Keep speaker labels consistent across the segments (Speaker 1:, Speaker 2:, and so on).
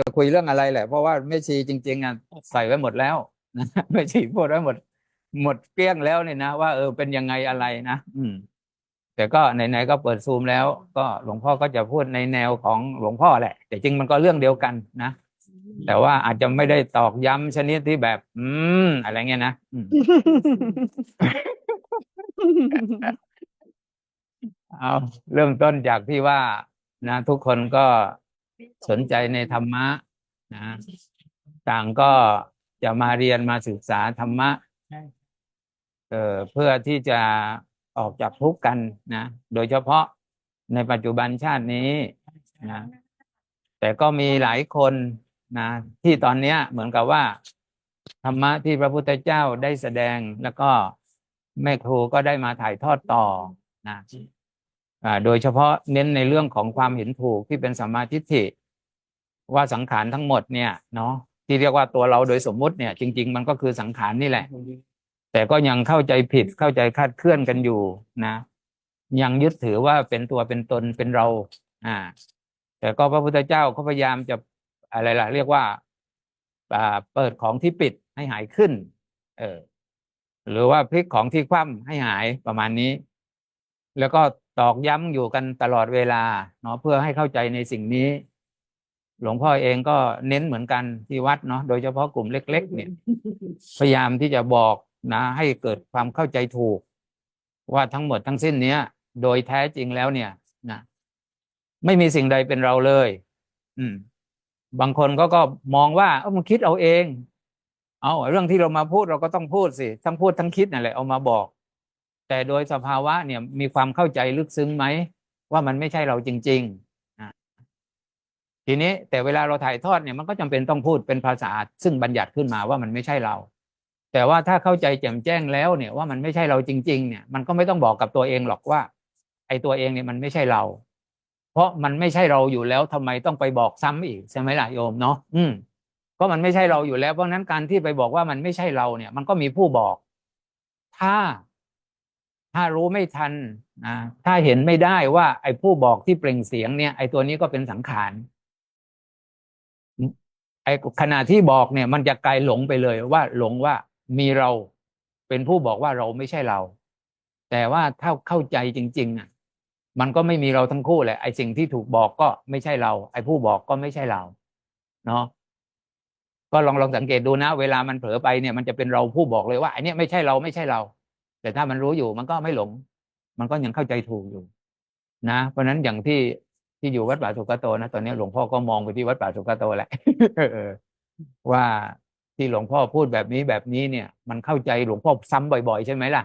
Speaker 1: จะคุยเรื่องอะไรแหละ เพราะว่าแม่ชีจริง ๆอะใส่ไว้หมดแล้วนะแม่ชีพูดไว้หมด หมดเกลี้ยงแล้วเนี่ยนะว่าเออเป็นยังไงอะไรนะอืม แต่ก็ไหนๆก็เปิดซูมแล้ว ก็หลวงพ่อก็จะพูดในแนวของหลวงพ่อแหละ แต่จริงมันก็เรื่องเดียวกันนะแต่ว่าอาจจะไม่ได้ตอกย้ำชนิดที่แบบ อืม อะไรเงี้ยนะอืมเอาเริ่มต้นจากที่ว่า นะ ทุกคนก็ สนใจในธรรมะนะต่างก็จะมาเรียนมาศึกษาธรรมะเอ่อเพื่อที่จะออกจากทุกข์กันนะโดยเฉพาะในปัจจุบันชาตินี้นะแต่ก็มีหลายคนนะที่ตอนเนี้ยเหมือนกับว่า ธรรมะที่พระพุทธเจ้าได้แสดงแล้วก็แม่ครูก็ได้มาถ่ายทอดต่อนะอ่าโดยเฉพาะเน้นในเรื่องของความเห็นถูกที่เป็นสัมมาทิฏฐิ ว่าสังขารทั้งหมดเนี่ยเนาะที่เรียกว่าตัวเราโดยสมมุติเนี่ย จริง ๆ มันก็คือสังขารนี่แหละ แต่ก็ยังเข้าใจผิดเข้าใจคาดเคลื่อนกันอยู่นะ ยังยึดถือว่าเป็นตัวเป็นตนเป็นเรา อ่า แต่ก็พระพุทธเจ้าเขาพยายามจะอะไรล่ะ เรียกว่าเปิดของที่ปิดให้หายขึ้น เออ หรือว่าพลิกของที่คว่ำให้หายประมาณนี้ แล้วก็ตอกย้ำอยู่กันตลอดเวลาเนาะเพื่อให้เข้าใจในสิ่งนี้ หลวงพ่อเองก็เน้นเหมือนกันที่วัดเนาะโดยเฉพาะกลุ่มเล็ก ๆ เนี่ย พยายามที่จะบอกนะ ให้เกิดความเข้าใจถูก ว่าทั้งหมดทั้งสิ้นเนี้ย โดยแท้จริงแล้วเนี่ยนะไม่มีสิ่งใดเป็นเราเลย อืม บางคนก็ก็มองว่าเออมันคิดเอาเอง เอาเรื่องที่เรามาพูดเราก็ต้องพูดสิทั้งพูดทั้งคิดนั่นแหละเอามาบอก แต่โดยสภาวะเนี่ยมีความเข้าใจลึกซึ้งไหมว่ามันไม่ใช่เราจริงๆอะ ทีนี้แต่เวลาเราถ่ายทอดเนี่ยมันก็จำเป็นต้องพูดเป็นภาษา ซึ่งบัญญัติขึ้นมาว่ามันไม่ใช่เรา แต่ว่าถ้าเข้าใจแจ่มแจ้งแล้วเนี่ยว่ามันไม่ใช่เราจริง ๆ เนี่ยมันก็ไม่ต้องบอกกับตัวเองหรอกว่า ไอ้ตัวเองเนี่ยมันไม่ใช่เรา เพราะมันไม่ใช่เราอยู่แล้วทำไมต้องไปบอกซ้ำอีกใช่ไหมล่ะโยมเนาะอืมก็มันไม่ใช่เราอยู่แล้วเพราะนั้นการที่ไปบอกว่ามันไม่ใช่เราเนี่ย มันก็มีผู้บอก ถ้าถ้ารู้ไม่ทันนะถ้าเห็นไม่ได้ว่า ไอ้ผู้บอกที่เปล่งเสียงเนี่ย ไอ้ตัวนี้ก็เป็นสังขาร ไอ้ขณะที่บอกเนี่ย มันจะกลายหลงไปเลยว่าหลงว่ามีเราเป็นผู้บอกว่าเราไม่ใช่เรา แต่ว่าถ้าเข้าใจจริงๆอะมันก็ไม่มีเราทั้งคู่แหละไอ้สิ่งที่ถูกบอกก็ไม่ใช่เรา ไอ้ผู้บอกก็ไม่ใช่เรา เนาะก็ลองลองสังเกตดูนะ เวลามันเผลอไปเนี่ย มันจะเป็นเราผู้บอกเลยว่าไอ้นี่ไม่ใช่เราไม่ใช่เรา แต่ถ้ามันรู้อยู่มันก็ไม่หลง มันก็ยังเข้าใจถูกอยู่ นะ เพราะฉะนั้นอย่างที่ ที่อยู่วัดป่าสุกโตนะตอนนี้หลวงพ่อก็มองไปที่วัดป่าสุกโตแหละว่าที่หลวงพ่อพูดแบบนี้แบบนี้เนี่ย มันเข้าใจหลวงพ่อซ้ำบ่อยๆ ใช่ไหมล่ะ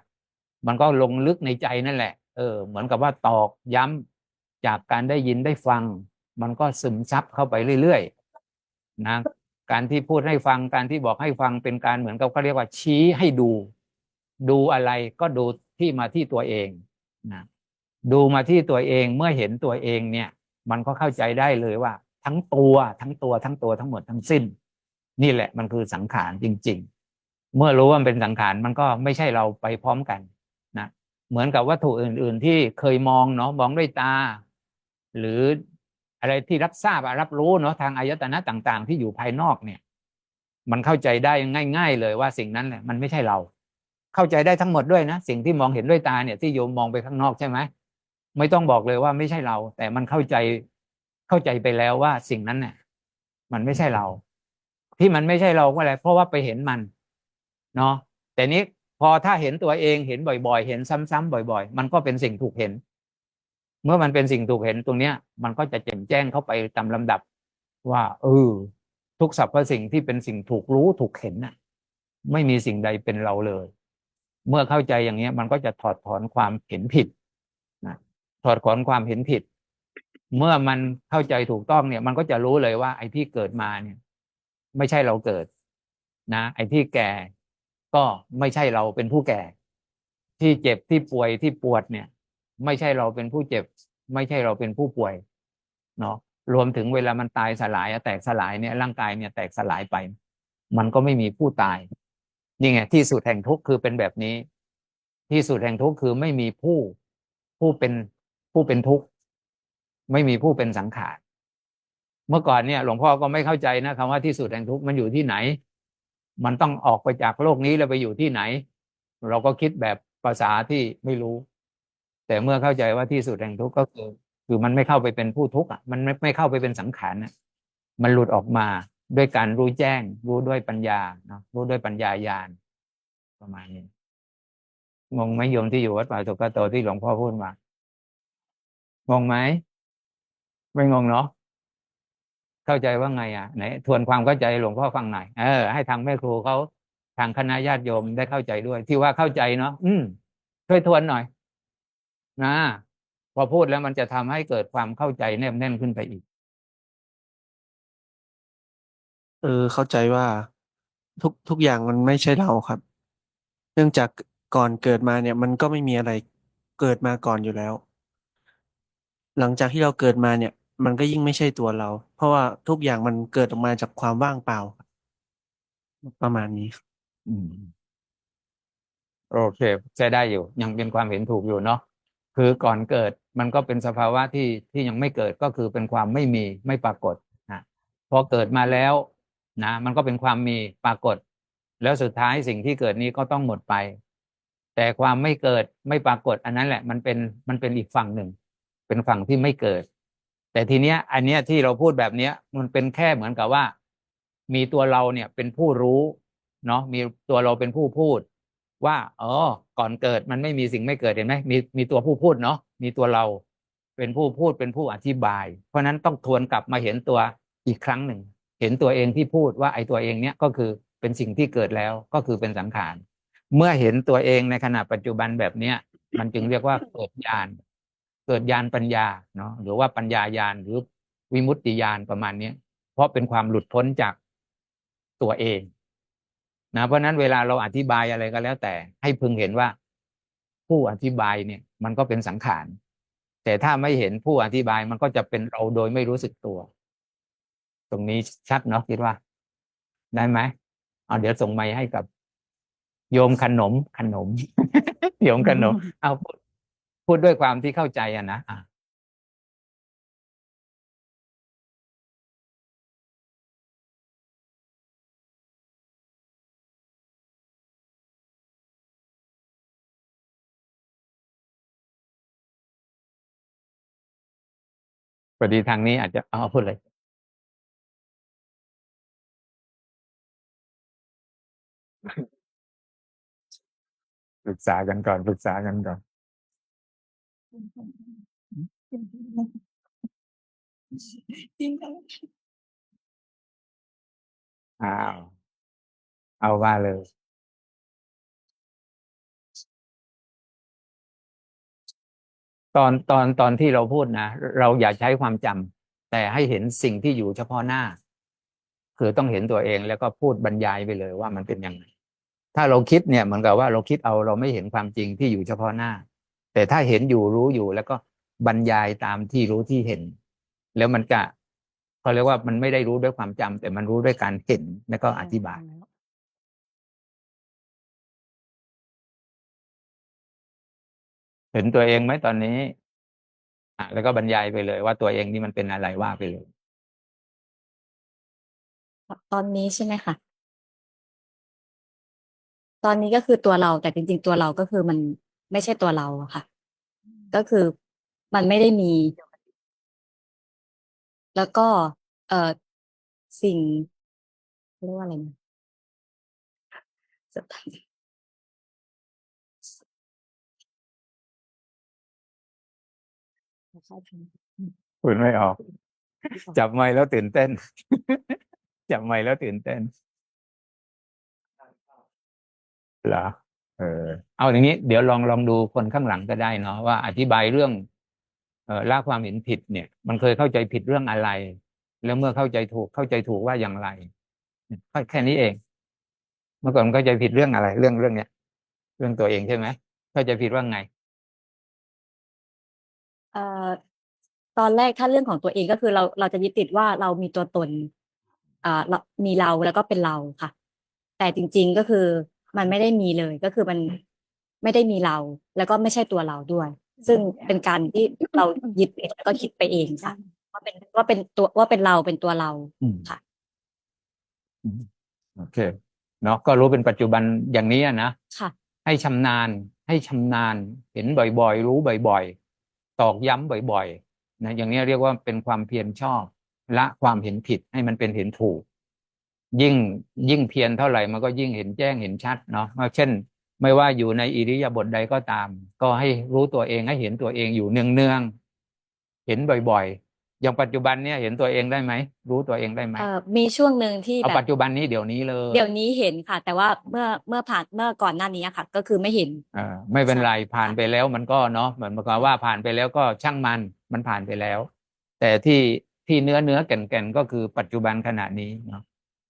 Speaker 1: มันก็ลงลึกในใจนั่นแหละเออเหมือนกับว่าตอกย้ำจากการได้ยินได้ฟัง มันก็ซึมซับเข้าไปเรื่อยๆนะการที่พูดให้ฟังการที่บอกให้ฟังเป็นการเหมือนกับเขาเรียกว่าชี้ให้ดู ดูอะไรก็ดูที่มาที่ตัวเองนะดูมาที่ตัวเองเมื่อเห็นตัวเองเนี่ย มันก็เข้าใจได้เลยว่า ทั้งตัวทั้งตัวทั้งตัวทั้งหมดทั้งสิ้น นี่แหละมันคือสังขารจริง ๆ เมื่อรู้ว่ามันเป็นสังขารมันก็ไม่ใช่เราไปพร้อมกันนะเหมือนกับวัตถุอื่น ๆ ที่เคยมองเนาะมองด้วยตา หรืออะไรที่รับทราบรับรู้เนาะทางอายตนะต่าง ๆ ที่อยู่ภายนอกเนี่ย มันเข้าใจได้ง่าย ๆ เลยว่าสิ่งนั้นแหละมันไม่ใช่เรา เข้าใจได้ทั้งหมดด้วยนะสิ่งที่มองเห็นด้วยตาเนี่ยที่โยมมองไปข้างนอกใช่ไหม ไม่ต้องบอกเลยว่าไม่ใช่เรา แต่มันเข้าใจเข้าใจไปแล้วว่าสิ่งนั้นเนี่ยมันไม่ใช่เรา ที่มันไม่ใช่เราก็อะไรเพราะว่าไปเห็นมัน เนาะแต่นี้พอถ้าเห็นตัวเองเห็นบ่อย ๆ เห็นซ้ำๆบ่อย ๆ มันก็เป็นสิ่งถูกเห็น เมื่อมันเป็นสิ่งถูกเห็นตรงเนี้ย มันก็จะแจ่มแจ้งเข้าไปตามลำดับ ว่าเออทุกสรรพสิ่งที่เป็นสิ่งถูกรู้ถูกเห็นน่ะ ไม่มีสิ่งใดเป็นเราเลย เมื่อเข้าใจอย่างเนี้ย มันก็จะถอดถอนความเห็นผิด ถอดถอนความเห็นผิด เมื่อมันเข้าใจถูกต้องเนี่ย มันก็จะรู้เลยว่า ไอ้ที่เกิดมาเนี่ย ไม่ใช่เราเกิด นะ ไอ้ที่แก่ก็ไม่ใช่เราเป็นผู้แก่ ที่เจ็บที่ป่วยที่ปวดเนี่ย ไม่ใช่เราเป็นผู้เจ็บ ไม่ใช่เราเป็นผู้ป่วยเนาะรวมถึงเวลามันตายสลายแตกสลายเนี่ยร่างกายเนี่ยแตกสลายไป มันก็ไม่มีผู้ตายนี่ไงที่สุดแห่งทุกข์คือเป็นแบบนี้ ที่สุดแห่งทุกข์คือไม่มีผู้ผู้เป็น ผู้เป็นทุกข์ไม่มีผู้เป็นสังขารเมื่อก่อนเนี่ย หลวงพ่อก็ไม่เข้าใจนะคำว่าที่สุดแห่งทุกข์มันอยู่ที่ไหน มันต้องออกไปจากโลกนี้แล้วไปอยู่ที่ไหน เราก็คิดแบบภาษาที่ไม่รู้ แต่เมื่อเข้าใจว่าที่สุดแห่งทุกข์ก็คือ คือมันไม่เข้าไปเป็นผู้ทุกข์อะมันไม่ไม่เข้าไปเป็นสังขารนะมันหลุดออกมาด้วยการรู้แจ้ง รู้ด้วยปัญญาเนาะรู้ด้วยปัญญาญาณประมาณนี้งงไหมโยมที่อยู่วัดป่าสุกโตที่หลวงพ่อพูดมา งงไหมไม่งงเนาะเข้าใจว่าไงอะไหนทวนความเข้าใจหลวงพ่อฟังหน่อยเออให้ทางแม่ครูเขาทางคณะญาติโยมได้เข้าใจด้วย ที่ว่าเข้าใจเนาะอืมช่วยทวนหน่อย นะพอพูดแล้วมันจะทำให้เกิดความเข้าใจแนบแน่นขึ้นไปอีก
Speaker 2: เออ เข้าใจว่าทุกทุกอย่างมันไม่ใช่เราครับ เนื่องจากก่อนเกิดมาเนี่ย มันก็ไม่มีอะไรเกิดมาก่อนอยู่แล้ว หลังจากที่เราเกิดมาเนี่ย มันก็ยิ่งไม่ใช่ตัวเรา เพราะว่าทุกอย่างมันเกิดออกมาจากความว่างเปล่า ประมาณนี้
Speaker 1: อืมโอเคใช้ได้อยู่ ยังเป็นความเห็นถูกอยู่เนาะคือก่อนเกิดมันก็เป็นสภาวะที่ที่ยังไม่เกิดก็คือเป็นความไม่มีไม่ปรากฏนะพอเกิดมาแล้วนะ มันก็เป็นความมีปรากฏ แล้วสุดท้ายสิ่งที่เกิดนี้ก็ต้องหมดไป แต่ความไม่เกิดไม่ปรากฏ อันนั้นแหละ มันเป็นมันเป็นอีกฝั่งหนึ่ง เป็นฝั่งที่ไม่เกิด แต่ทีเนี้ย อันเนี้ยที่เราพูดแบบเนี้ย มันเป็นแค่เหมือนกับว่า มีตัวเราเนี่ยเป็นผู้รู้เนาะมีตัวเราเป็นผู้พูด ว่าอ๋อก่อนเกิดมันไม่มีสิ่งไม่เกิดเห็นไหมมีมีตัวผู้พูดเนาะมีตัวเราเป็นผู้พูดเป็นผู้อธิบาย เพราะฉะนั้นต้องทวนกลับมาเห็นตัวอีกครั้งหนึ่ง เห็นตัวเองที่พูดว่าไอ้ตัวเองเนี้ยก็คือเป็นสิ่งที่เกิดแล้วก็คือเป็นสังขารเมื่อเห็นตัวเองในขณะปัจจุบันแบบเนี้ยมันจึงเรียกว่าเกิดญาณ เกิดญาณปัญญาเนาะหรือว่าปัญญาญาณหรือวิมุตติญาณประมาณเนี้ยเพราะเป็นความหลุดพ้นจากตัวเองนะเพราะฉะนั้นเวลาเราอธิบายอะไรก็แล้วแต่ให้พึงเห็นว่า ผู้อธิบายเนี่ย มันก็เป็นสังขารแต่ถ้าไม่เห็นผู้อธิบายมันก็จะเป็นเราโดยไม่รู้สึกตัว ตรงนี้ชัดเนาะคิดว่า ได้ไหมเอาเดี๋ยวส่งไมค์ให้กับ โยมขนมขนม โยมขนม เอาพูด พูดด้วยความที่เข้าใจอะนะอะพอดีทางนี้อาจจะเอาพูดเลยปรึกษากันก่อนปรึกษากันก่อน อ้าว เอาว่าเลย ตอนตอนตอนที่เราพูดนะ เราอย่าใช้ความจำแต่ให้เห็นสิ่งที่อยู่เฉพาะหน้า คือต้องเห็นตัวเองแล้วก็พูดบรรยายไปเลยว่ามันเป็นยังไงถ้าเราคิดเนี่ยเหมือนกับว่าเราคิดเอาเราไม่เห็นความจริงที่อยู่เฉพาะหน้า แต่ถ้าเห็นอยู่รู้อยู่แล้วก็บรรยายตามที่รู้ที่เห็น แล้วมันจะเขาเรียกว่ามันไม่ได้รู้ด้วยความจำแต่มันรู้ด้วยการเห็นแล้วก็อธิบายเห็นตัวเองไหมตอนนี้อะแล้วก็บรรยายไปเลย ว่าตัวเองนี่มันเป็นอะไรว่าไปเลย
Speaker 3: ตอนนี้ใช่ไหมคะตอนนี้ก็คือตัวเราแต่จริง ๆ ตัวเราก็คือมัน ไม่ใช่ตัวเราอะค่ะ ก็คือมันไม่ได้มี แล้วก็ เอ่อสิ่งเรียกว่าอะไรนะสถาน
Speaker 1: พูดไม่ออก จับไมค์แล้วตื่นเต้น จับไมค์แล้วตื่นเต้นเหรอ เออเอาอย่างนี้เดี๋ยวลองลองดูคนข้างหลังก็ได้เนาะว่าอธิบายเรื่องเอ่อละความเห็นผิดเนี่ย มันเคยเข้าใจผิดเรื่องอะไร แล้วเมื่อเข้าใจถูกเข้าใจถูกว่าอย่างไรก็แค่นี้เอง เมื่อก่อนมันเข้าใจผิดเรื่องอะไร เรื่องเรื่องเนี้ย เรื่องตัวเองใช่ไหมเข้าใจผิดว่าไง
Speaker 3: เอ่อตอนแรกถ้าเรื่องของตัวเองก็คือเราเราจะยึดติดว่าเรามีตัวตนอ่าเรามีเราแล้วก็เป็นเราค่ะ แต่จริง ๆก็คือ มันไม่ได้มีเลยก็คือมันไม่ได้มีเรา แล้วก็ไม่ใช่ตัวเราด้วย ซึ่งเป็นการที่เรายึดติดแล้วก็คิดไปเองค่ะว่าเป็นว่าเป็นตัวว่าเป็นเราเป็นตัวเรา
Speaker 1: อืม
Speaker 3: ค่ะ
Speaker 1: อืมโอเคเนาะก็รู้เป็นปัจจุบันอย่างนี้อะนะ
Speaker 3: ค่ะ
Speaker 1: ให้ชำนาญ ให้ชำนาญ เห็นบ่อยๆ รู้บ่อยๆ ตอกย้ำบ่อยๆนะอย่างนี้เรียกว่าเป็นความเพียรชอบ ละความเห็นผิดให้มันเป็นเห็นถูก ยิ่งยิ่งเพียรเท่าไหร่มันก็ยิ่งเห็นแจ้งเห็นชัดเนาะเช่น ไม่ว่าอยู่ในอิริยาบถใดก็ตาม ก็ให้รู้ตัวเองให้เห็นตัวเองอยู่เนืองๆเห็นบ่อยๆ อย่างปัจจุบันเนี่ยเห็นตัวเองได้ไหมรู้ตัวเองได้ไหม
Speaker 3: เอ่อมีช่วงหนึ่งที่
Speaker 1: เอา
Speaker 3: แบบ
Speaker 1: ปัจจุบันนี้เดี๋ยวนี้เลย
Speaker 3: เดี๋ยวนี้เห็นค่ะ แต่ว่าเมื่อเมื่อผ่านเมื่อก่อนหน้านี้ค่ะ ก็คือไม่เห็น
Speaker 1: เออไม่เป็น
Speaker 3: ใช่
Speaker 1: ไรผ่านไปแล้วมันก็เนาะเหมือนกับว่าผ่านไปแล้วก็ช่างมันมันผ่านไปแล้ว แต่ที่ที่เนื้อเนื้อแก่นแก่นก็คือปัจจุบันขณะนี้เนาะ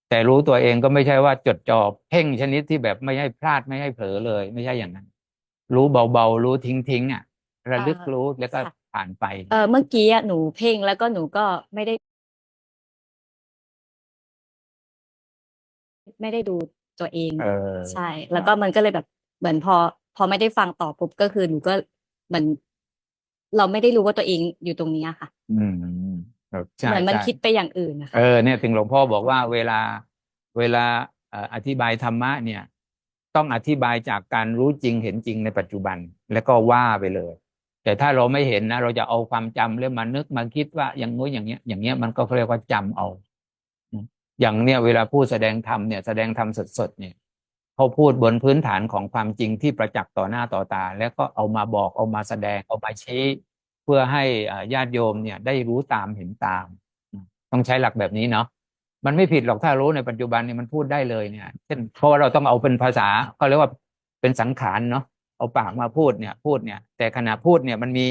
Speaker 1: แต่รู้ตัวเองก็ไม่ใช่ว่าจดจ่อเพ่งชนิดที่แบบไม่ให้พลาดไม่ให้เผลอเลย ไม่ใช่อย่างนั้น รู้เบาๆ รู้ทิ้งทิ้งๆอะ ระลึก
Speaker 3: อ่า
Speaker 1: รู้แล้วก็
Speaker 3: ค่ะ
Speaker 1: ผ่านไป
Speaker 3: เออเมื่อกี้อะหนูเพ่งแล้วก็หนูก็ไม่ได้ ไม่ได้ดูตัวเอง
Speaker 1: เออ
Speaker 3: ใช่ แล้วก็มันก็เลยแบบเหมือนพอ พอไม่ได้ฟังต่อปุ๊บก็คือหนูก็เหมือนเราไม่ได้รู้ว่าตัวเองอยู่ตรงนี้อะค่ะ
Speaker 1: อืม เออใช่
Speaker 3: เหมือนมัน
Speaker 1: ใช่
Speaker 3: คิดไปอย่างอื่นนะคะ
Speaker 1: เออเนี่ยถึงหลวงพ่อบอกว่าเวลาเวลาเอ่ออธิบายธรรมะเนี่ย ต้องอธิบายจากการรู้จริงเห็นจริงในปัจจุบันแล้วก็ว่าไปเลย แต่ถ้าเราไม่เห็นนะ เราจะเอาความจำแล้วมานึกมาคิดว่าอย่างงู้นอย่างเงี้ย อย่างเงี้ยมันก็เรียกว่าจำเอาอืมอย่างเนี้ยเวลาพูดแสดงธรรมเนี่ยแสดงธรรมสดๆเนี่ยเขาพูดบนพื้นฐานของความจริงที่ประจักษ์ต่อหน้าต่อตา แล้วก็เอามาบอกเอามาแสดงเอามาชี้ เพื่อให้อ่าญาติโยมเนี่ยได้รู้ตามเห็นตาม ต้องใช้หลักแบบนี้เนาะมันไม่ผิดหรอกถ้ารู้ในปัจจุบันเนี่ยมันพูดได้เลยเนี่ย เช่นเพราะว่าเราต้องเอาเป็นภาษาก็เรียกว่าเป็นสังขารเนาะเอาปากมาพูดเนี่ย พูดเนี่ย แต่ขณะพูดเนี่ยมันมี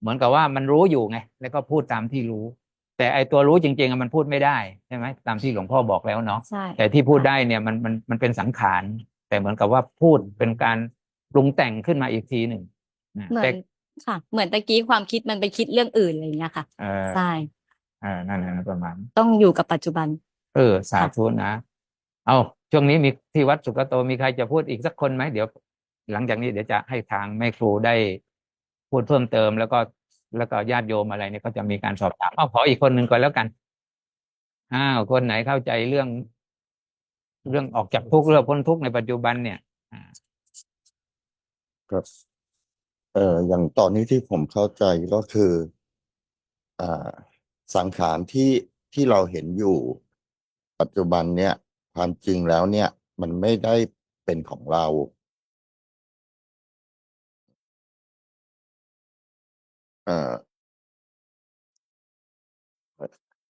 Speaker 1: เหมือนกับว่ามันรู้อยู่ไง แล้วก็พูดตามที่รู้ แต่ไอตัวรู้จริงๆอะมันพูดไม่ได้ใช่ไหมตามที่หลวงพ่อบอกแล้วเนาะ
Speaker 3: ใช่
Speaker 1: แต่ที่พูดได้เนี่ยมันมันมันเป็นสังขาร แต่เหมือนกับว่าพูดเป็นการปรุงแต่งขึ้นมาอีกทีหนึ่งนะ
Speaker 3: เหมือ
Speaker 1: แต่
Speaker 3: น ค่ะ เหมือนตะกี้ความคิดมันไปคิดเรื่องอื่นอะไรอย่างเงี้ยค่ะ
Speaker 1: เออ
Speaker 3: ใช่
Speaker 1: เออนั่นแหละประมาณ
Speaker 3: ต้องอยู่กับปัจจุบัน
Speaker 1: เออ สาธุนะ เอาช่วงนี้มีที่วัดสุกโตมีใครจะพูดอีกสักคนไหมเดี๋ยว หลังจากนี้เดี๋ยวจะให้ทางแม่ครูได้พูดเพิ่มเติมแล้วก็แล้วก็ญาติโยมอะไรเนี่ยก็จะมีการสอบถามเอาขออีกคนหนึ่งก่อนแล้วกันอ้าวคนไหนเข้าใจเรื่อง เรื่องออกจากทุกข์เรื่องพ้นทุกข์ในปัจจุบันเนี่ยอ่า
Speaker 4: ครับ เอ่ออย่างตอนนี้ที่ผมเข้าใจก็คือ อ่า สังขารที่ที่เราเห็นอยู่ ปัจจุบันเนี่ย ความจริงแล้วเนี่ย มันไม่ได้เป็นของเรา เอ่อ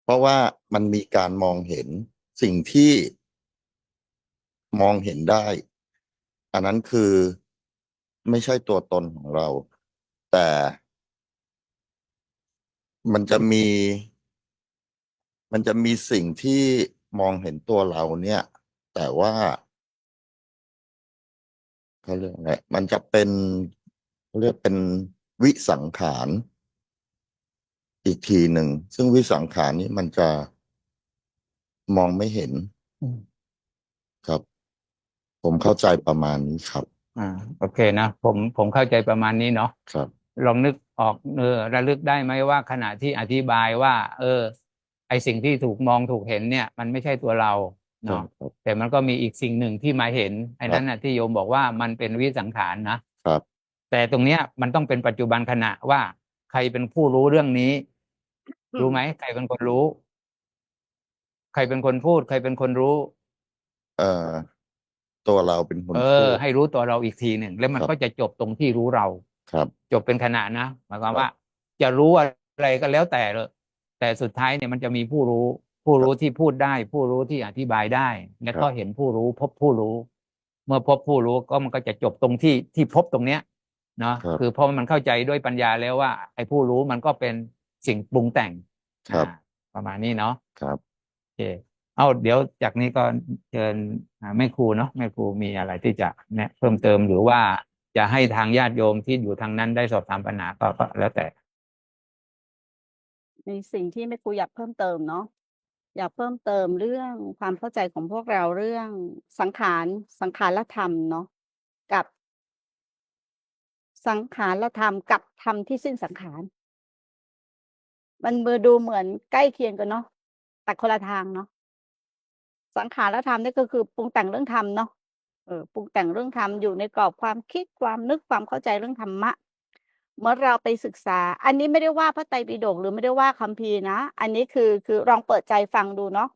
Speaker 4: เพราะว่ามันมีการมองเห็นสิ่งที่มองเห็นได้ อันนั้นคือ ไม่ใช่ตัวตนของเรา แต่มันจะมี มันจะมีสิ่งที่มองเห็นตัวเราเนี่ย แต่ว่าเขาเรียกอะไรมันจะเป็นเขาเรียกเป็นวิสังขารอีกทีหนึ่ง ซึ่งวิสังขารนี้มันจะมองไม่เห็น
Speaker 1: อืม
Speaker 4: ครับ ผมเข้าใจประมาณนี้ครับ
Speaker 1: อ่าโอเคนะผมผมเข้าใจประมาณนี้เนาะ
Speaker 4: ครับ
Speaker 1: ลองนึกออกเออระลึกได้ไหมว่าขณะที่อธิบายว่า เออ ไอสิ่งที่ถูกมองถูกเห็นเนี่ย มันไม่ใช่ตัวเราเนาะ
Speaker 4: ครับ
Speaker 1: แต่มันก็มีอีกสิ่งหนึ่งที่มาเห็นไอ้นั้นน่ะที่โยมบอกว่ามันเป็นวิสังขารนะครับ แต่ตรงเนี้ยมันต้องเป็นปัจจุบันขณะว่า ใครเป็นผู้รู้เรื่องนี้ รู้ไหมใครเป็นคนรู้ ใครเป็นคนพูด ใครเป็นคนรู้
Speaker 4: เอ่อ ตัวเราเป็นคน
Speaker 1: เอ
Speaker 4: พู
Speaker 1: อ
Speaker 4: ด
Speaker 1: ให้รู้ตัวเราอีกทีหนึ่งแล้วมัน
Speaker 4: ครับ
Speaker 1: ก็จะจบตรงที่รู้เรา
Speaker 4: ครับ
Speaker 1: จบเป็นขณะนะหมายความ
Speaker 4: ครับ
Speaker 1: ว่า จะรู้อะไรก็แล้วแต่เลยแต่สุดท้ายเนี่ยมันจะมีผู้รู้ ผู้รู้ที่พูดได้ ผู้รู้ที่อธิบายได้ แล้วก็เห็นผู้รู้ พบผู้รู้ เมื่อพบผู้รู้ก็มันก็จะจบตรงที่ที่พบตรงเนี้ยเนาะ
Speaker 4: ครับ
Speaker 1: คือเพราะมันเข้าใจด้วยปัญญาแล้วว่า ไอ้ผู้รู้มันก็เป็นสิ่งปรุงแต่ง
Speaker 4: ครับ
Speaker 1: อ่าประมาณนี้เนาะ
Speaker 4: ครับ
Speaker 1: โอเค เอาเดี๋ยวจากนี้ก็เชิญแม่ครูเนาะแม่ครูมีอะไรที่จะแนะเพิ่มเติมหรือว่าจะให้ทางญาติโยมที่อยู่ทางนั้นได้สอบถามปัญหาก็ก็แล้วแต่
Speaker 5: ในสิ่งที่แม่ครูอยากเพิ่มเติมเนาะอยากเพิ่มเติมเรื่องความเข้าใจของพวกเราเรื่องสังขารสังขารธรรมเนาะกับ สังขารธรรมกับธรรมที่สิ้นสังขาร มันมือดูเหมือนใกล้เคียงกันเนาะแต่คนละทางเนาะ สังขารธรรมนี่ก็คือปรุงแต่งเรื่องธรรมเนาะเออปรุงแต่งเรื่องธรรมอยู่ในกรอบความคิดความนึกความเข้าใจเรื่องธรรมะ เมื่อเราไปศึกษา อันนี้ไม่ได้ว่าพระไตรปิฎกหรือไม่ได้ว่าคัมภีร์นะ อันนี้คือคือลองเปิดใจฟังดูเนาะ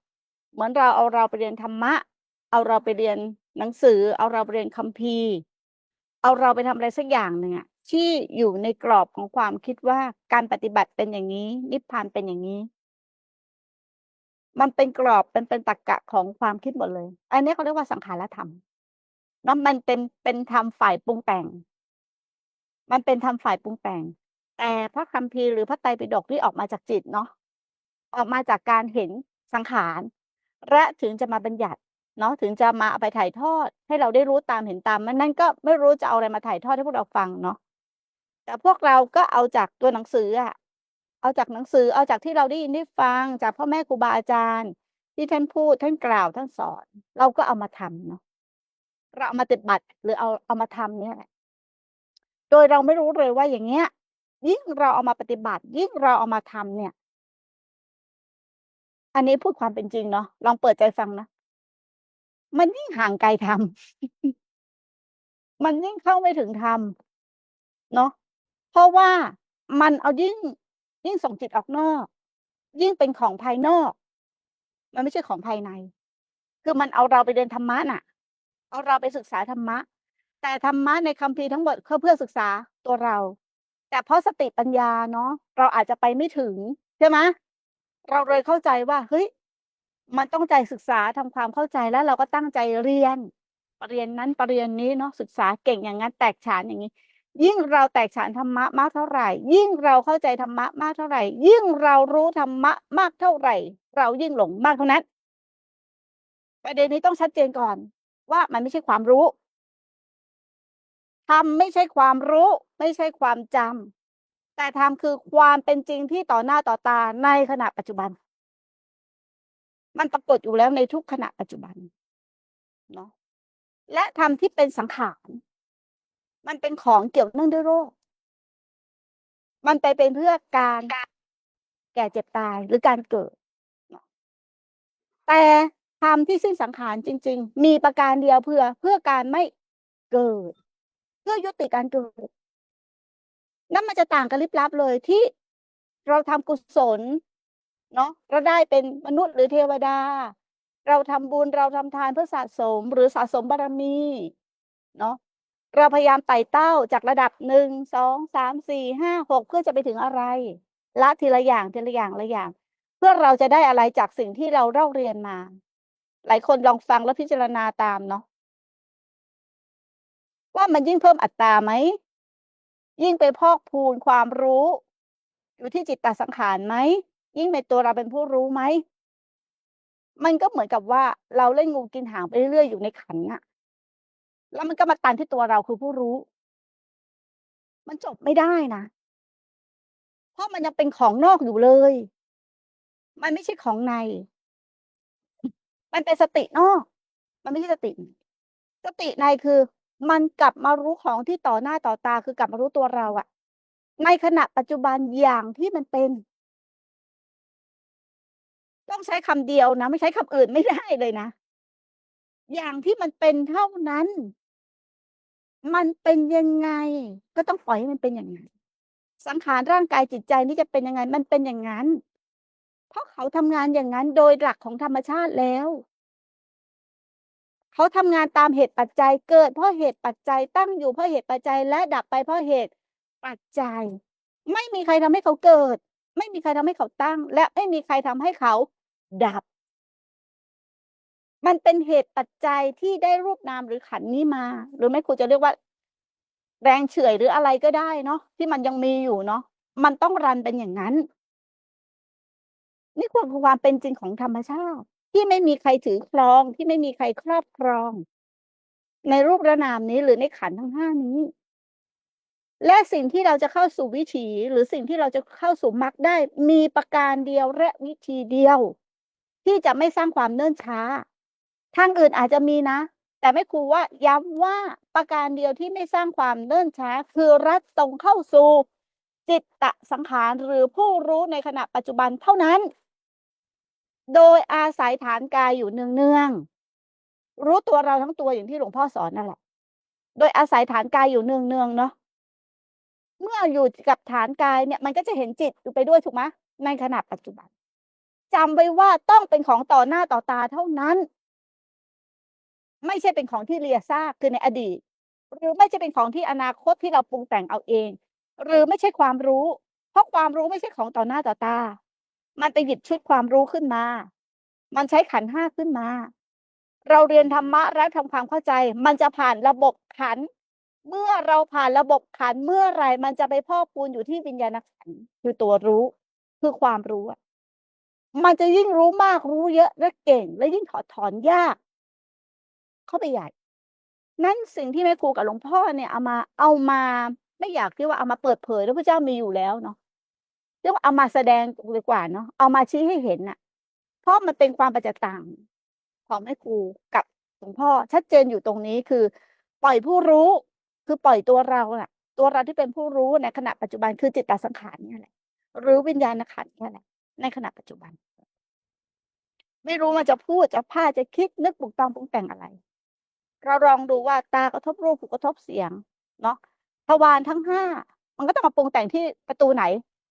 Speaker 5: เหมือนเราเอาเราไปเรียนธรรมะ เอาเราไปเรียนหนังสือ เอาเราไปเรียนคัมภีร์ เอาเราไปทำอะไรสักอย่างหนึ่งอะที่อยู่ในกรอบของความคิดว่าการปฏิบัติเป็นอย่างนี้ นิพพานเป็นอย่างนี้ มันเป็นกรอบเป็นเป็นตรรกะของความคิดหมดเลย อันนี้เขาเรียกว่าสังขารธรรมเนาะมันเป็นเป็นธรรมฝ่ายปรุงแต่ง มันเป็นธรรมฝ่ายปรุงแต่ง แต่พระคัมภีร์หรือพระไตรปิฎกที่ออกมาจากจิตเนาะออกมาจากการเห็นสังขารและถึงจะมาบัญญัติเนาะถึงจะมาเอาไปถ่ายทอด ให้เราได้รู้ตามเห็นตามมันนั่นก็ไม่รู้จะเอาอะไรมาถ่ายทอดให้พวกเราฟังเนาะแต่พวกเราก็เอาจากตัวหนังสืออะ เอาจากหนังสือเอาจากที่เราได้ยินได้ฟังจากพ่อแม่ครูบาอาจารย์ ที่ท่านพูดท่านกล่าวท่านสอน เราก็เอามาทำเนาะเราเอามาปฏิบัติหรือเอาเอามาทำเนี่ยโดยเราไม่รู้เลยว่าอย่างเงี้ย ยิ่งเราเอามาปฏิบัติ ยิ่งเราเอามาทำเนี่ย อันนี้พูดความเป็นจริงเนาะลองเปิดใจฟังนะมันยิ่งห่างไกลธรรมมันยิ่งเข้าไม่ถึงธรรมเนาะเพราะว่ามันเอายิ่ง ยิ่งส่งจิตออกนอก ยิ่งเป็นของภายนอก มันไม่ใช่ของภายใน คือมันเอาเราไปเรียนธรรมะน่ะ เอาเราไปศึกษาธรรมะ แต่ธรรมะในคัมภีร์ทั้งหมดก็เพื่อศึกษาตัวเรา แต่เพราะสติปัญญาเนาะเราอาจจะไปไม่ถึงใช่ไหมเราเลยเข้าใจว่าเฮ้ยมันต้องใจศึกษาทำความเข้าใจแล้วเราก็ตั้งใจเรียนปรริญญานั้นปรริญญานี้เนาะศึกษาเก่งอย่างนั้นแตกฉานอย่างนี้ ยิ่งเราแตกฉานธรรมะมากเท่าไหร่ ยิ่งเราเข้าใจธรรมะมากเท่าไหร่ ยิ่งเรารู้ธรรมะมากเท่าไหร่ เรายิ่งหลงมากเท่านั้น ประเด็นนี้ต้องชัดเจนก่อน ว่ามันไม่ใช่ความรู้ธรรมไม่ใช่ความรู้ ไม่ใช่ความจำแต่ธรรมคือความเป็นจริงที่ต่อหน้าต่อตาในขณะปัจจุบัน มันปรากฏอยู่แล้วในทุกขณะปัจจุบันเนาะและธรรมที่เป็นสังขาร มันเป็นของเกี่ยวเนื่องด้วยโรค มันไปเป็นเพื่อการแก่เจ็บตายหรือการเกิด แต่ธรรมที่สิ้นสังขารจริง ๆ มีประการเดียวเพื่อเพื่อการไม่เกิด เพื่อยุติการเกิดนั่นมันจะต่างกันลิบลับเลยที่เราทำกุศลเนาะเราได้เป็นมนุษย์หรือเทวดา เราทำบุญเราทำทานเพื่อสะสมหรือสะสมบารมีเนาะ เราพยายามไต่เต้าจากระดับหนึ่งสองสามสี่ห้าหกเพื่อจะไปถึงอะไร ละทีละอย่างทีละอย่างละอย่าง เพื่อเราจะได้อะไรจากสิ่งที่เราเล่าเรียนมา หลายคนลองฟังแล้วพิจารณาตามเนาะว่ามันยิ่งเพิ่มอัตราไหม ยิ่งไปพอกพูนความรู้ อยู่ที่จิตตสังขารไหม ยิ่งเป็นตัวเราเป็นผู้รู้ไหม มันก็เหมือนกับว่าเราเล่นงูกินหางไปเรื่อยๆอยู่ในขันอะ แล้วมันก็มาตันที่ตัวเราคือผู้รู้ มันจบไม่ได้นะ เพราะมันยังเป็นของนอกอยู่เลย มันไม่ใช่ของใน มันเป็นสตินอก มันไม่ใช่สติ สติในคือ มันกลับมารู้ของที่ต่อหน้าต่อตา คือกลับมารู้ตัวเราอะในขณะปัจจุบันอย่างที่มันเป็น ต้องใช้คำเดียวนะ ไม่ใช้คำอื่นไม่ได้เลยนะอย่างที่มันเป็นเท่านั้น มันเป็นยังไง ก็ต้องปล่อยให้มันเป็นอย่างนั้นสังขารร่างกายจิตใจนี่จะเป็นยังไง มันเป็นอย่างนั้น เพราะเขาทำงานอย่างนั้นโดยหลักของธรรมชาติแล้ว เขาทำงานตามเหตุปัจจัยเกิด เพราะเหตุปัจจัยตั้งอยู่เพราะเหตุปัจจัยและดับไปเพราะเหตุปัจจัย ไม่มีใครทำให้เขาเกิด ไม่มีใครทำให้เขาตั้ง และไม่มีใครทำให้เขาดับ มันเป็นเหตุปัจจัยที่ได้รูปนามหรือขันนี้มา หรือไม่ครูจะเรียกว่า แรงเฉื่อยหรืออะไรก็ได้เนาะที่มันยังมีอยู่เนาะมันต้องรันเป็นอย่างนั้น นี่คือความเป็นจริงของธรรมชาติ ที่ไม่มีใครถือครองที่ไม่มีใครครอบครอง ในรูประนามนี้หรือในขันทั้งห้านี้ และสิ่งที่เราจะเข้าสู่วิถี หรือสิ่งที่เราจะเข้าสู่มรรคได้ มีประการเดียวและวิธีเดียว ที่จะไม่สร้างความเนิ่นช้า ทางอื่นอาจจะมีนะ แต่ไม่ครูว่าย้ำว่าประการเดียวที่ไม่สร้างความเนิ่นช้า คือรัดตรงเข้าสู่จิตตะสังขารหรือผู้รู้ในขณะปัจจุบันเท่านั้น โดยอาศัยฐานกายอยู่เนืองๆรู้ตัวเราทั้งตัวอย่างที่หลวงพ่อสอนนั่นแหละ โดยอาศัยฐานกายอยู่เนืองๆเนาะเมื่ออยู่กับฐานกายเนี่ย มันก็จะเห็นจิตอยู่ไปด้วยถูกไหมในขณะปัจจุบันจำไว้ว่าต้องเป็นของต่อหน้าต่อตาเท่านั้น ไม่ใช่เป็นของที่เลียซากคือในอดีต หรือไม่ใช่เป็นของที่อนาคตที่เราปรุงแต่งเอาเอง หรือไม่ใช่ความรู้ เพราะความรู้ไม่ใช่ของต่อหน้าต่อตา มันไปหยิบชุดความรู้ขึ้นมา มันใช้ขันห้าขึ้นมา เราเรียนธรรมะแล้วทำความเข้าใจ มันจะผ่านระบบขัน เมื่อเราผ่านระบบขันเมื่อไรมันจะไปพอกพูนอยู่ที่วิญญาณขันคือตัวรู้ คือความรู้อะมันจะยิ่งรู้มากรู้เยอะและเก่ง และยิ่งถอดถอนยาก เข้าไปใหญ่ นั่นสิ่งที่แม่ครูกับหลวงพ่อเนี่ยเอามาเอามาไม่อยากที่ว่าเอามาเปิดเผยแล้วพระเจ้ามีอยู่แล้วเนาะเรียกว่าเอามาแสดงดีกว่าเนาะเอามาชี้ให้เห็นน่ะ เพราะมันเป็นความประจักษ์ต่างของแม่ครูกับหลวงพ่อชัดเจนอยู่ตรงนี้คือ ปล่อยผู้รู้คือปล่อยตัวเราน่ะ ตัวเราที่เป็นผู้รู้ในขณะปัจจุบันคือจิตตสังขารเนี่ยแหละหรือวิญญาณขันเนี่ยแหละในขณะปัจจุบัน ไม่รู้มันจะพูดจะพาจะคิดนึกปลุกตองปรุงแต่งอะไร เราลองดูว่าตากระทบรูปหูกระทบเสียงเนาะทวารทั้งห้ามันก็ต้องมาปรุงแต่งที่ประตูไหน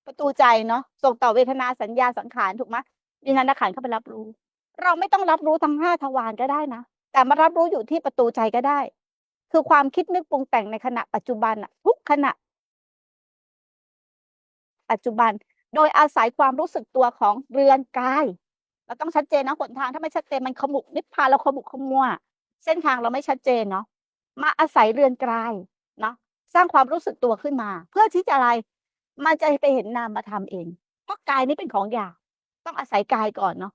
Speaker 5: ประตูใจเนาะส่งต่อเวทนาสัญญาสังขารถูกไหมวิญญาณขันเข้าไปรับรู้ เราไม่ต้องรับรู้ทั้งห้าทวารก็ได้นะแต่มารับรู้อยู่ที่ประตูใจก็ได้ คือความคิดนึกปรุงแต่งในขณะปัจจุบันอะทุกขณะ ปัจจุบันโดยอาศัยความรู้สึกตัวของเรือนกาย เราต้องชัดเจนนะหนทางถ้าไม่ชัดเจนมันขมุกนิพพานเราขมุกขมัว เส้นทางเราไม่ชัดเจนเนาะมาอาศัยเรือนกายเนาะสร้างความรู้สึกตัวขึ้นมา เพื่อที่จะอะไรมันจะไปเห็นนามธรรมเอง เพราะกายนี้เป็นของหยาบต้องอาศัยกายก่อนเนาะ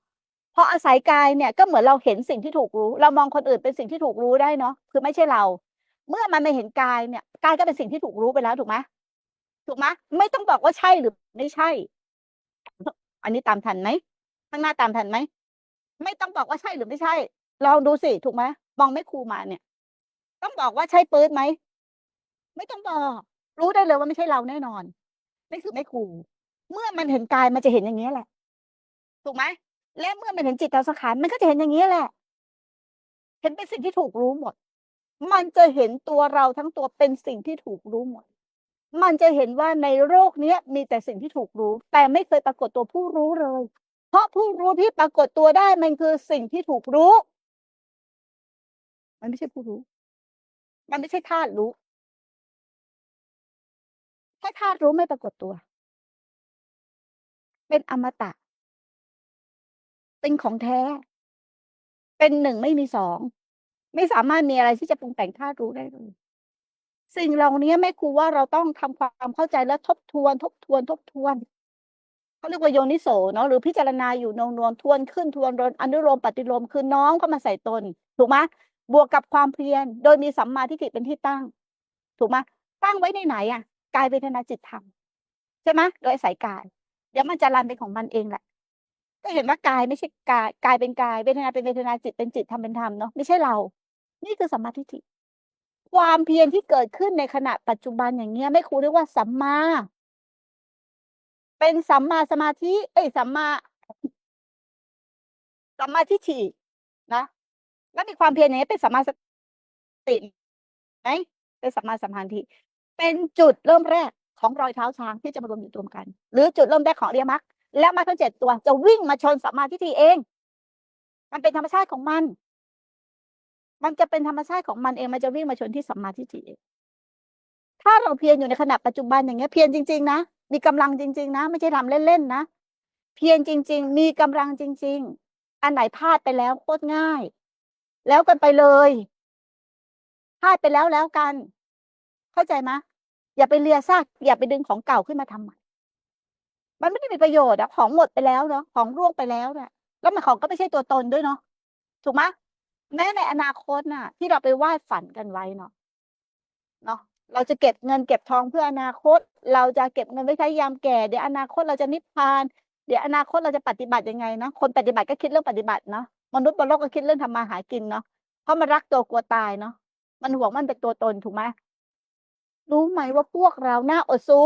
Speaker 5: พออาศัยกายเนี่ยก็เหมือนเราเห็นสิ่งที่ถูกรู้ เรามองคนอื่นเป็นสิ่งที่ถูกรู้ได้เนาะคือไม่ใช่เรา เมื่อมันไม่เห็นกายเนี่ยกายก็เป็นสิ่งที่ถูกรู้ไปแล้วถูกไหมถูกไหมไม่ต้องบอกว่าใช่หรือไม่ใช่ อันนี้ตามทันไหมข้างหน้าตามทันไหมไม่ต้องบอกว่าใช่หรือไม่ใช่ ลองดูสิถูกไหมมองไม่ครูมาเนี่ย ต้องบอกว่าใช่ปืนไหมไม่ต้องบอก รู้ได้เลยว่าไม่ใช่เราแน่นอนนี่คือไม่ครูเมื่อมันเห็นกายมันจะเห็นอย่างนี้แหละ ถูกไหมและเมื่อมันเห็นจิตตสังขารมันก็จะเห็นอย่างนี้แหละ เห็นเป็นสิ่งที่ถูกรู้หมด มันจะเห็นตัวเราทั้งตัวเป็นสิ่งที่ถูกรู้หมด มันจะเห็นว่าในโลกเนี้ยมีแต่สิ่งที่ถูกรู้ แต่ไม่เคยปรากฏตัวผู้รู้เลย เพราะผู้รู้ที่ปรากฏตัวได้มันคือสิ่งที่ถูกรู้ มันไม่ใช่ผู้รู้ มันไม่ใช่ธาตุรู้ถ้าธาตุรู้ไม่ปรากฏตัว เป็นอมตะ เป็นของแท้ เป็นหนึ่งไม่มีสอง ไม่สามารถมีอะไรที่จะปรุงแต่งธาตุรู้ได้เลย สิ่งเหล่านี้แม่ครูว่าเราต้องทำความเข้าใจและทบทวน ทบทวน ทบทวนเขาเรียกว่าโยนิโสเนาะหรือพิจารณาอยู่นงนวลทวนขึ้นทวนรนอนุโลมปฏิโลมคือน้อมเข้ามาใส่ตน ถูกไหม บวกกับความเพียรโดยมีสัมมาทิฏฐิเป็นที่ตั้ง ถูกไหมตั้งไว้ในไหนอะกายเวทนาจิตธรรมใช่ไหมโดยอายกาย เดี๋ยวมันจะรันเป็นของมันเองแหละ ก็เห็นว่ากายไม่ใช่กายกายเป็นกายเวทนาเป็นเวทนาจิตเป็นจิตธรรมเป็นธรรมเนาะไม่ใช่เรา นี่คือสัมมาทิฏฐิความเพียรที่เกิดขึ้นในขณะปัจจุบันอย่างเงี้ยไม่ครูเรียกว่าสัมมา เป็นสัมมาสมาธิ เอ้ยสัมมาสัมมาทิฏฐินะ แล้วมีความเพียรอย่างนี้เป็นสัมมาสติไหมเป็นสัมมาสัมพันธ์ทีเป็นจุดเริ่มแรกของรอยเท้าช้างที่จะมารวมอยู่รวมกัน หรือจุดเริ่มแรกของอริยมรรคและมรรคทั้งเจ็ดตัวจะวิ่งมาชนสัมมาทิฏฐิเอง มันเป็นธรรมชาติของมัน มันจะเป็นธรรมชาติของมันเอง มันจะวิ่งมาชนที่สัมมาทิฏฐิเองถ้าเราเพียรอยู่ในขณะปัจจุบันอย่างเงี้ยเพียรจริง ๆ นะ มีกำลังจริง ๆ นะ ไม่ใช่ทำเล่นๆนะ เพียรจริง ๆ มีกำลังจริง ๆ อันไหนพลาดไปแล้วโคตรง่าย แล้วกันไปเลยพลาดไปแล้วแล้วกัน เข้าใจไหมอย่าไปเลียซาก อย่าไปดึงของเก่าขึ้นมาทำใหม่มันไม่ได้มีประโยชน์อะของหมดไปแล้วเนาะของร่วงไปแล้วเนี่ยแล้วมันของก็ไม่ใช่ตัวตนด้วยเนาะถูกไหมแม้ในอนาคตน่ะ ที่เราไปวาดฝันกันไว้เนาะเนาะเราจะเก็บเงินเก็บทองเพื่ออนาคต เราจะเก็บเงินไว้ใช้ยามแก่ เดี๋ยวอนาคตเราจะนิพพาน เดี๋ยวอนาคตเราจะปฏิบัติยังไงเนาะคนปฏิบัติก็คิดเรื่องปฏิบัติเนาะ มนุษย์บนโลกก็คิดเรื่องทำมาหากินเนาะเพราะมันรักตัวกลัวตายเนาะมันห่วงมันเป็นตัวตนถูกไหมรู้ไหมว่าพวกเราหน้าอดสู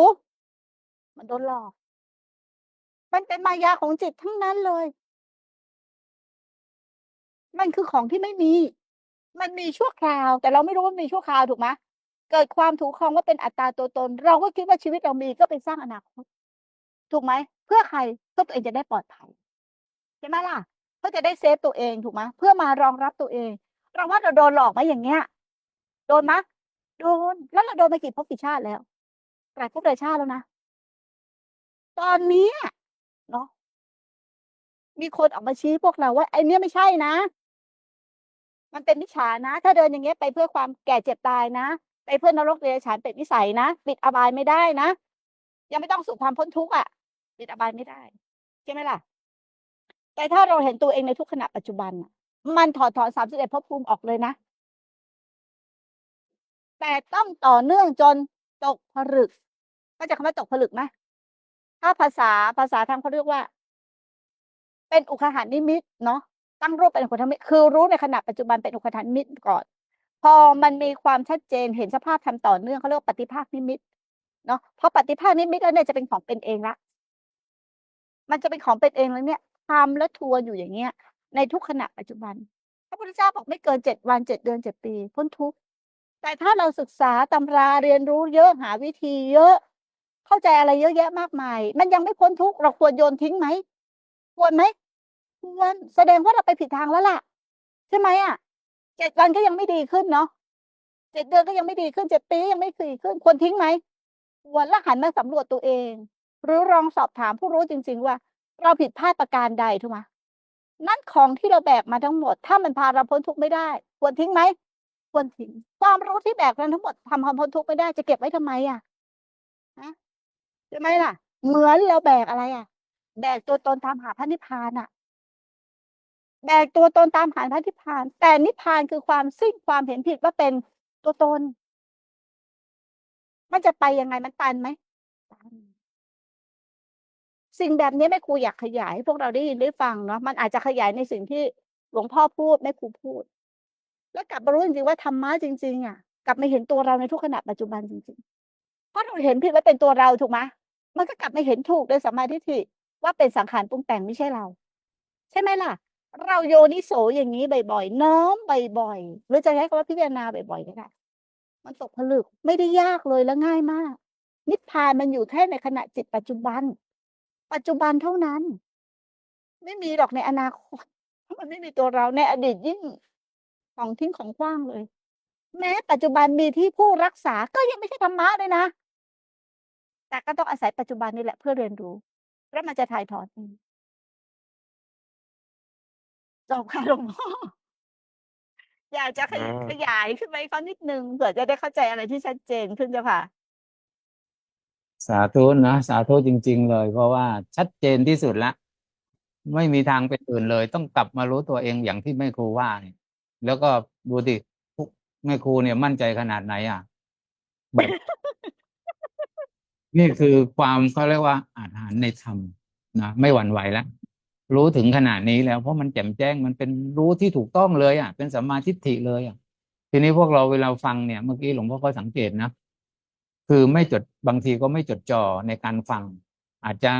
Speaker 5: มันโดนหลอก มันเป็นมายาของจิตทั้งนั้นเลย มันคือของที่ไม่มี มันมีชั่วคราว แต่เราไม่รู้ว่ามีชั่วคราวถูกไหมเกิดความถูกครองว่าเป็นอัตตาตัวตน เราก็คิดว่าชีวิตเรามีก็ไปสร้างอนาคต ถูกไหม เพื่อใครเพื่อตัวเองจะได้ปลอดภัยใช่ไหมล่ะ เพื่อจะได้เซฟตัวเองถูกไหมเพื่อมารองรับตัวเอง เราว่าเราโดนหลอกไหมอย่างเงี้ย โดนไหมโดนแล้วเราโดนมากี่ภพกี่ชาติแล้วหลายภพหลายชาติแล้วนะตอนนี้เนาะมีคนออกมาชี้พวกเราว่าไอ้เนี้ยไม่ใช่นะ มันเป็นมิจฉานะ ถ้าเดินอย่างเงี้ยไปเพื่อความแก่เจ็บตายนะไปเพื่อนรกเดรัจฉานเป็ดวิสัยนะปิดอบายไม่ได้นะยังไม่ต้องสู่ความพ้นทุกข์อะปิดอบายไม่ได้ใช่ไหมล่ะ แต่ถ้าเราเห็นตัวเองในทุกขณะปัจจุบัน มันถอดถอนสามสิบเอ็ดภพภูมิออกเลยนะ แต่ต้องต่อเนื่องจนตกผลึกก็จะคำว่าตกผลึกไหมถ้าภาษาภาษาทางเขาเรียกว่า เป็นอุคหานิมิตเนาะตั้งรูปเป็นอุคหานิมิตคือรู้ในขณะปัจจุบันเป็นอุคหานิมิตก่อน พอมันมีความชัดเจนเห็นสภาพทำต่อเนื่องเขาเรียกว่าปฏิภาคนิมิตเนาะเพอปฏิภาคนิมิตแล้วเนี่ยจะเป็นของเป็นเองละมันจะเป็นของเป็นเองแล้วเนี่ย ทำและทัวร์อยู่อย่างเงี้ย ในทุกขณะปัจจุบัน พระพุทธเจ้าบอกไม่เกินเจ็ดวันเจ็ดเดือนเจ็ดปี พ้นทุกข์แต่ถ้าเราศึกษาตำราเรียนรู้เยอะหาวิธีเยอะ เข้าใจอะไรเยอะแยะมากมาย มันยังไม่พ้นทุกข์เราควรโยนทิ้งไหมควรไหมควรแสดงว่าเราไปผิดทางแล้วล่ะ ใช่ไหมอะเจ็ดวันก็ยังไม่ดีขึ้นเนาะเจ็ดเดือนก็ยังไม่ดีขึ้นเจ็ดปีก็ยังไม่ดีขึ้น ควรทิ้งไหมควรแล้วหันมาสำรวจตัวเอง หรือลองสอบถามผู้รู้จริง ๆ ว่า เราผิดพลาดประการใดถูกไหมนั่นของที่เราแบกมาทั้งหมด ถ้ามันพาเราพ้นทุกข์ไม่ได้ ควรทิ้งไหมควรทิ้งความรู้ที่แบกนั้นทั้งหมดทำความพ้นทุกข์ไม่ได้จะเก็บไว้ทำไมอะฮะใช่ไหมล่ะ เหมือนเราแบกอะไรอะ แบกตัวตนตามหาพระนิพพานอะ แบกตัวตนตามหาพระนิพพาน แต่นิพพานคือความสิ้นความเห็นผิดว่าเป็นตัวตน มันจะไปยังไงมันตันไหม สิ่งแบบนี้แม่ครูอยากขยายให้พวกเราได้ยินได้ฟังเนาะมันอาจจะขยายในสิ่งที่หลวงพ่อพูดแม่ครูพูด แล้วกลับมารู้จริงๆว่าธรรมะจริง ๆ อะ กลับมาเห็นตัวเราในทุกขณะปัจจุบันจริงๆเพราะเราเห็นผิดว่าเป็นตัวเราถูกไหมมันก็กลับมาเห็นถูกโดยสัมมาทิฏฐิว่าเป็นสังขารปรุงแต่งไม่ใช่เรา ใช่ไหมล่ะ เราโยนิโสอย่างนี้บ่อยๆน้อมบ่อยๆหรือจะใช้คำว่าพิจารณาบ่อยๆก็ได้มันตกผลึกไม่ได้ยากเลยและง่ายมาก นิพพานมันอยู่แค่ในขณะจิตปัจจุบัน ปัจจุบันเท่านั้น ไม่มีหรอกในอนาคตเพราะมันไม่มีตัวเราในอดีตยิ่งของทิ้งของขว้างเลย แม้ปัจจุบันมีที่ผู้รักษาก็ยังไม่ใช่ธรรมะเลยนะ แต่ก็ต้องอาศัยปัจจุบันนี่แหละเพื่อเรียนรู้ แล้วมันจะถ่ายถอนเองจบค่ะหลวงพ่ออยากจะขย
Speaker 2: อ่า
Speaker 5: ขยายขึ้นไปเขานิดนึงเผื่อจะได้เข้าใจอะไรที่ชัดเจนขึ้นเจ้าค่ะ
Speaker 1: สาธุนะสาธุจริง ๆ เลย เพราะว่าชัดเจนที่สุดละ ไม่มีทางเป็นอื่นเลย ต้องกลับมารู้ตัวเองอย่างที่แม่ครูว่าเนี่ยแล้วก็ดูดิพวกแม่ครูเนี่ยมั่นใจขนาดไหนอะแบบนี่คือความเขาเรียกว่าอาหารในธรรมนะไม่หวั่นไหวแล้วรู้ถึงขนาดนี้แล้วเพราะมันแจ่มแจ้งมันเป็นรู้ที่ถูกต้องเลย อะ เป็นสัมมาทิฏฐิเลยอะ ทีนี้พวกเราเวลาฟังเนี่ยเมื่อกี้หลวงพ่อก็สังเกตนะ คือไม่จดบางทีก็ไม่จดจ่อในการฟัง อาจจะ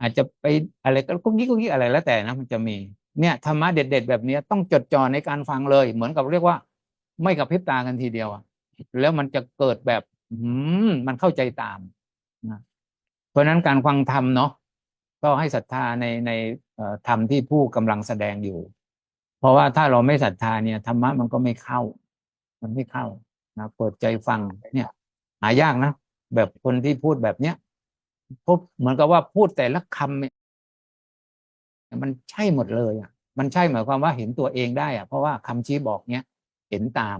Speaker 1: อาจจะไปอะไรก็กุ๊กกิ๊กกุ๊กกิ๊กอะไรแล้วแต่นะมันจะมีเนี่ยธรรมะเด็ด ๆ แบบนี้ต้องจดจ่อในการฟังเลย เหมือนกับเรียกว่า ไม่กระพริบตากันทีเดียวอะแล้วมันจะเกิดแบบอืมมันเข้าใจตามนะเพราะฉะนั้นการฟังธรรมเนาะก็ให้ศรัทธาในในธรรมที่ผู้กำลังแสดงอยู่ เพราะว่าถ้าเราไม่ศรัทธาเนี่ยธรรมะมันก็ไม่เข้า มันไม่เข้านะเปิดใจฟังเนี่ย หายากนะ แบบคนที่พูดแบบเนี้ยพบเหมือนกับว่าพูดแต่ละคำเนี่ยมันใช่หมดเลยอะ มันใช่หมายความว่าเห็นตัวเองได้อะเพราะว่าคำชี้บอกเนี้ยเห็นตาม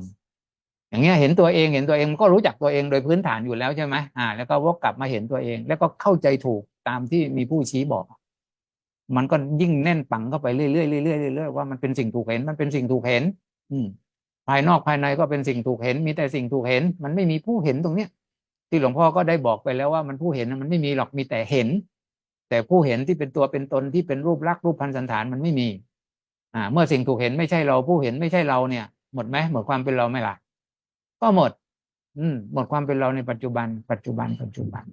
Speaker 1: อย่างเงี้ยเห็นตัวเองเห็นตัวเองมันก็รู้จักตัวเองโดยพื้นฐานอยู่แล้วใช่ไหมอ่า แล้วก็วกกลับมาเห็นตัวเอง แล้วก็เข้าใจถูกตามที่มีผู้ชี้บอก มันก็ยิ่งแน่นปังเข้าไปเรื่อยๆเรื่อยๆเรื่อยๆว่ามันเป็นสิ่งถูกเห็นมันเป็นสิ่งถูกเห็น อืม ภายนอกภายในก็เป็นสิ่งถูกเห็น มีแต่สิ่งถูกเห็น มันไม่มีผู้เห็นตรงเนี้ย ที่หลวงพ่อก็ได้บอกไปแล้วว่ามันผู้เห็นมันไม่มีหรอกมีแต่เห็น แต่ผู้เห็นที่เป็นตัวเป็นตนที่เป็นรูปลักษณ์รูปพันสันฐานมันไม่มี อ่า เมื่อสิ่งถูกเห็นไม่ใช่เราผู้เห็นไม่ใช่เราเนี่ย หมดไหมหมดความเป็นเราไหมล่ะ ก็หมด อืม หมดความเป็นเราในปัจจุบัน ปัจจุบันปัจจุบัน